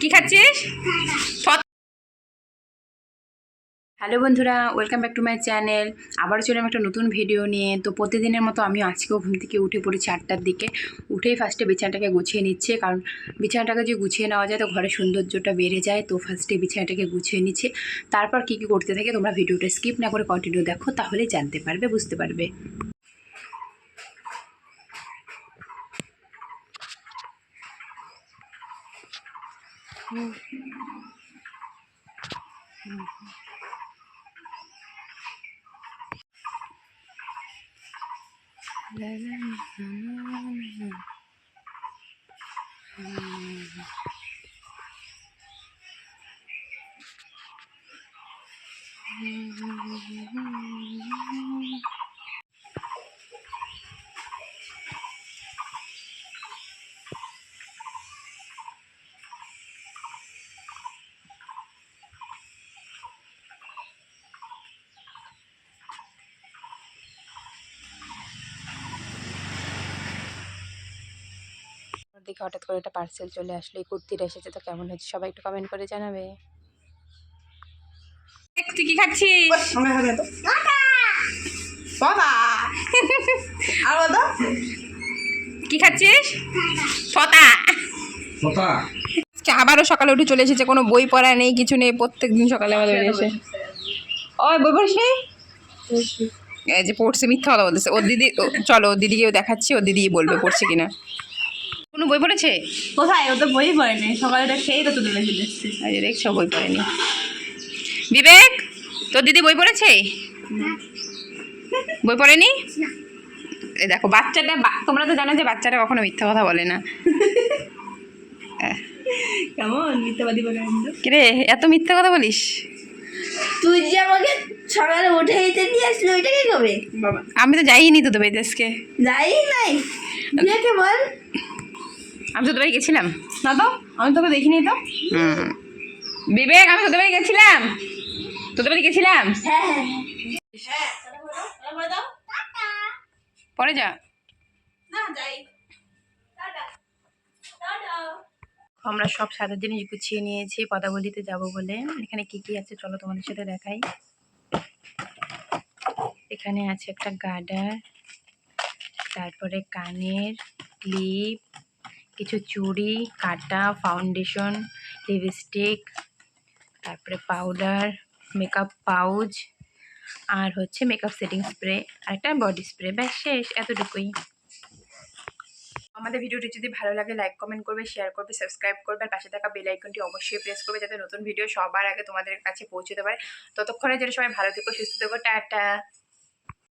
কি খাচ্ছিস? হ্যালো বন্ধুরা welcome back to my channel আবারও চলে একটা নতুন ভিডিও নিয়ে। তো প্রতিদিনের মতো আমি আজকেও ঘুম থেকে উঠে পড়ি চারটার দিকে। উঠেই ফার্স্টে বিছানাটাকে গুছিয়ে নিচ্ছে। কারণ বিছানাটাকে যদি গুছিয়ে নেওয়া যায়, তো ঘরের সৌন্দর্যটা বেড়ে যায়। তো ফার্স্টে বিছানাটাকে গুছিয়ে নিচ্ছে। তারপর কী কী করতে থাকে, তোমরা ভিডিওটা স্কিপ না করে কন্টিনিউ দেখো, তাহলে জানতে পারবে, বুঝতে পারবে। Mm-hmm. দেখে হঠাৎ করে একটা পার্সেল চলে আসলো। এই কুর্তিটা এসেছে তো কেমন হয়েছে সবাই একটু কমেন্ট করে জানাবে। তুই কি খাচ্ছিস? আমরা হবে তো বাবা! আর কি খাচ্ছিস? ফতা। কথা আবারও সকালে উঠে চলে এসেছে কোনো বই পড়া নেই কিছু নেই প্রত্যেক দিন সকালে আমাদের এসে। ওই বই পড়ছে। এই যে পড়ছে মিথ্যা কথা বলতেছে। ওর দিদি ও, চলো ওর দিদিকেও দেখাচ্ছি ওর দিদি বলবে পড়ছে কিনা। কোনো বই পড়েছে? কোথায়? ও তো বই পড়েনি। সকালে এটা খেয়েই তো তুলে রেখে দিচ্ছি দেখছ বই পড়েনি। বিবেক তোর দিদি বই পড়েছে? বই পড়েনি? এই দেখো বাচ্চাটা তোমরা তো জানো যে বাচ্চাটা কখনো মিথ্যা কথা বলে না। কেমন মিথ্যাবাদী বলে কিরে এত মিথ্যা কথা বলিস? তুই যে আমাকে সকালে উঠে দিতে নিয়ে আসলি ওইটা কি কবে বাবা আমি তো যাইনি তোদের বাড়িতে আজকে। যাই নাই। বল? আমি তোদের বাড়ি গেছিলাম। না তো? আমি তোকে দেখিনি তো? বিবেক আমি তোদের বাড়ি গেছিলাম। তোদের বাড়ি গেছিলাম। হ্যাঁ হ্যাঁ পরে যা। আমরা সব সাদা জিনিস গুছিয়ে নিয়েছি পদাবলিতে যাব বলে। এখানে কি কি আছে চলো তোমাদের সাথে দেখাই। এখানে আছে একটা গার্ডার তারপরে কানের ক্লিপ কিছু চুড়ি, কাটা ফাউন্ডেশন লিপস্টিক তারপরে পাউডার মেকআপ পাউচ আর হচ্ছে মেকআপ সেটিং স্প্রে আর একটা বডি স্প্রে ব্যাস, শেষ, এতটুকুই। আমাদের ভিডিওটি যদি ভালো লাগে লাইক কমেন্ট করবে শেয়ার করবে সাবস্ক্রাইব করবে, আর পাশে থাকা বেল আইকনটি অবশ্যই প্রেস করবে, যাতে নতুন ভিডিও সবার আগে তোমাদের কাছে পৌঁছতে পারে। ততক্ষণে যেটা সবাই ভালো থেকো, সুস্থ থেকো, টাটা!